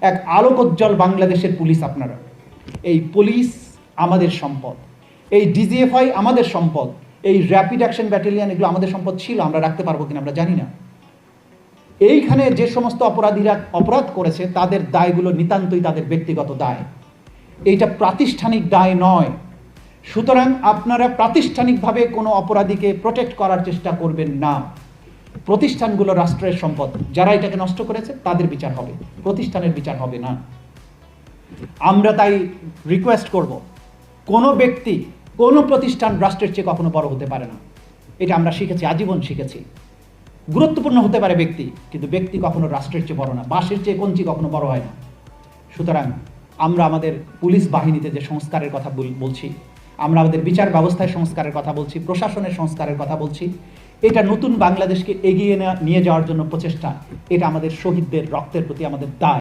এক আলোকোজ্জ্বল বাংলাদেশের পুলিশ আপনারা। এই পুলিশ আমাদের সম্পদ। এই ডিজিএফআই আমাদের সম্পদ। এই র্যাপিড অ্যাকশন ব্যাটালিয়ান এগুলো আমাদের সম্পদ ছিল, আমরা রাখতে পারব কিনা আমরা জানি না। এইখানে যে সমস্ত অপরাধীরা অপরাধ করেছে, তাদের দায়গুলো নিতান্তই তাদের ব্যক্তিগত দায়। এইটা প্রাতিষ্ঠানিক দায় নয়। সুতরাং আপনারা প্রাতিষ্ঠানিকভাবে কোনো অপরাধীকে প্রোটেক্ট করার চেষ্টা করবেন না। প্রতিষ্ঠানগুলো রাষ্ট্রের সম্পদ, যারা এটাকে নষ্ট করেছে, তাদের বিচার হবে। প্রতিষ্ঠানের বিচার হবে না। আমরা তাই রিকোয়েস্ট করব, কোনো ব্যক্তি, কোনো প্রতিষ্ঠান রাষ্ট্রের চেয়ে কখনো বড় হতে পারে না। এটা আমরা শিখেছি, আজীবন শিখেছি। গুরুত্বপূর্ণ হতে পারে ব্যক্তি, কিন্তু ব্যক্তি কখনো রাষ্ট্রের চেয়ে বড় না বাসের চেয়ে কঞ্চি কখনো বড় হয় না। সুতরাং আমরা আমাদের পুলিশ বাহিনীতে যে সংস্কারের কথা বলছি আমরা আমাদের বিচার ব্যবস্থায় সংস্কারের কথা বলছি, প্রশাসনের সংস্কারের কথা বলছি। এটা নতুন বাংলাদেশকে এগিয়ে নিয়ে যাওয়ার জন্য প্রচেষ্টা। এটা আমাদের শহীদদের রক্তের প্রতি আমাদের দায়।